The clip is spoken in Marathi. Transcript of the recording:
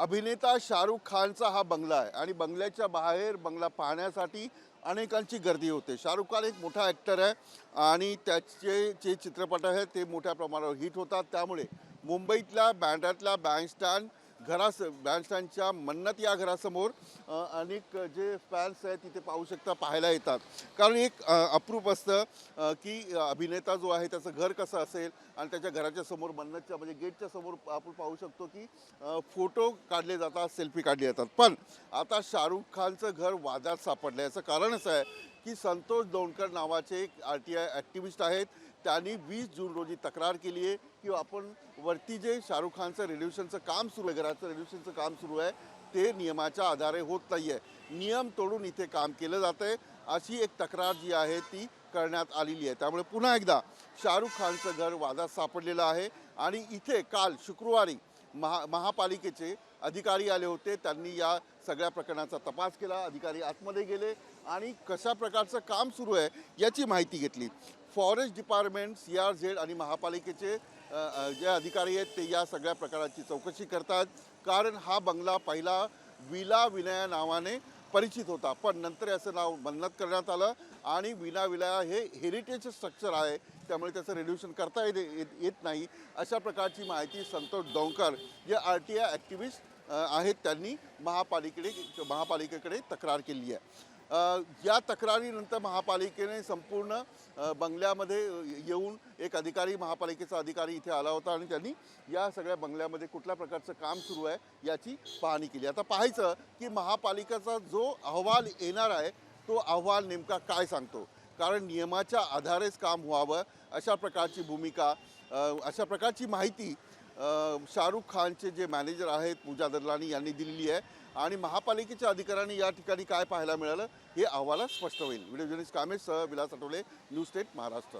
अभिनेता शाहरुख खानचा हा बंगला आहे आणि बंगल्याच्या बाहेर बंगला पाहण्यासाठी अनेकांची गर्दी होते. शाहरुख खान एक मोठा ॲक्टर आहे आणि त्याचे जे चित्रपट आहेत ते मोठ्या प्रमाणावर हिट होतात. त्यामुळे मुंबईतल्या बँड्यातल्या बँडस्टँड घरास बँडस्टँडच्या मन्नत या घरासमोर अनेक जे फॅन्स आहेत तिथे पाहू शकता पाहायला येतात. कारण एक अप्रूप असतं की अभिनेता जो आहे त्याचं घर कसं असेल आणि त्याच्या घराच्या समोर मन्नतच्या म्हणजे गेटच्या समोर आपण पाहू शकतो की फोटो काढले जातात सेल्फी काढली जातात. पण आता शाहरुख खानचं घर वादात सापडलं याचं कारण असं आहे की संतोष दोंडकर नावाचे एक आर टी आय ॲक्टिव्हिस्ट आहेत. त्यांनी वीस जून रोजी तक्रार केली आहे की आपण वरती जे शाहरुख खानचं रेल्युशनचं काम सुरू आहे घराचं रेल्युशनचं काम सुरू आहे ते नियमाच्या आधारे होत नाही आहे नियम तोडून इथे काम केलं जातं आहे. अशी एक तक्रार जी आहे ती करण्यात आलेली आहे. त्यामुळे पुन्हा एकदा शाहरुख खानचं घर वादात सापडलेलं आहे आणि इथे काल शुक्रवारी महा महापालिकेचे अधिकारी आले होते. त्यांनी या सगळ्या प्रकरणाचा तपास केला. अधिकारी आतमध्ये गेले आणि कशा प्रकारचं काम सुरू आहे याची माहिती घेतली. Forest department C R Z आणि महापालिकेचे जे अधिकारी आहेत ते या सगळ्या प्रकाराची चौकशी करतात. कारण हा बंगला पहिला विला विनया नावाने परिचित होता. पण नंतर याचं नाव मन्नत करण्यात आलं आणि विना विलया हे हेरिटेज स्ट्रक्चर आहे. त्यामुळे त्याचं रेड्युशन करता येत येत- येत नाही. अशा प्रकारची माहिती संतोष डोंकर जे आर टी आय ॲक्टिव्हिस्ट आहेत त्यांनी महापालिकेकडे महापालिकेकडे तक्रार केली आहे. या तक्रारीनंतर महापालिकेने संपूर्ण बंगल्यामध्ये येऊन एक अधिकारी महापालिकेचा अधिकारी इथे आला होता आणि त्यांनी या सगळ्या बंगल्यामध्ये कुठल्या प्रकारचं काम सुरू आहे याची पाहणी केली. आता पाहायचं की महापालिकेचा जो अहवाल येणार आहे तो अहवाल नेमका काय सांगतो? कारण नियमाच्या आधारेच काम व्हावं अशा प्रकारची भूमिका अशा प्रकारची माहिती शाहरुख खानचे जे मॅनेजर आहेत पूजा दरलानी यांनी दिलेली आहे. आणि महापालिकेच्या अधिकाऱ्यांनी या ठिकाणी काय पाहायला मिळालं हे अहवालात स्पष्ट होईल. व्हिडिओ जर्नलिस्ट कामेश सह विलास आठवले न्यूज स्टेट महाराष्ट्र.